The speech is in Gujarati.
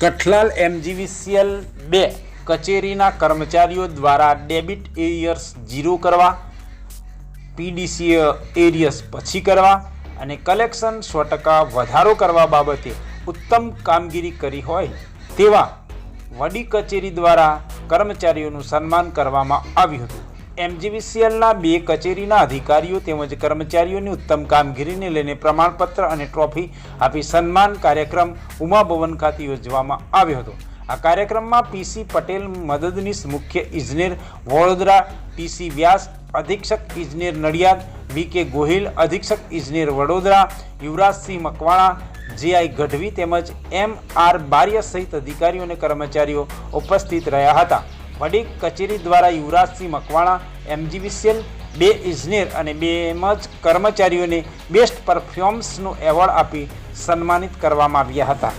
કઠલાલ એમજીવીસીએલ બે કચેરીના કર્મચારીઓ દ્વારા ડેબિટ એરિયર્સ ઝીરો કરવા પીડીસી એરિયર્સ પછી કરવા અને કલેક્શન સો ટકા વધારો કરવા બાબતે ઉત્તમ કામગીરી કરી હોય તેવા વડી કચેરી દ્વારા કર્મચારીઓનું સન્માન કરવામાં આવ્યું હતું. એમજીવીસીએલના બે કચેરીના અધિકારીઓ તેમજ કર્મચારીઓની ઉત્તમ કામગીરીને લઈને પ્રમાણપત્ર અને ટ્રોફી આપી સન્માન કાર્યક્રમ ઉમાભવન ખાતે યોજવામાં આવ્યો હતો. આ કાર્યક્રમમાં પીસી પટેલ મદદનીશ મુખ્ય ઇજનેર, વડોદરા ટીસી વ્યાસ, અધિક્ષક ઇજનેર નડિયાદ, વી કે ગોહિલ, અધિક્ષક ઇજનેર વડોદરા યુવરાજસિંહ મકવાણા જેઆઈ ગઢવી તેમજ એમ આર બારિયા સહિત અધિકારીઓ અને કર્મચારીઓ ઉપસ્થિત રહ્યા હતા. વડી કચેરી દ્વારા યુવરાજસિંહ મકવાણા એમજીવીસીએલ બે ઇજનેર અને બેમજ કર્મચારીઓને બેસ્ટ પરફોર્મન્સનો એવોર્ડ આપી સન્માનિત કરવામાં આવ્યા હતા.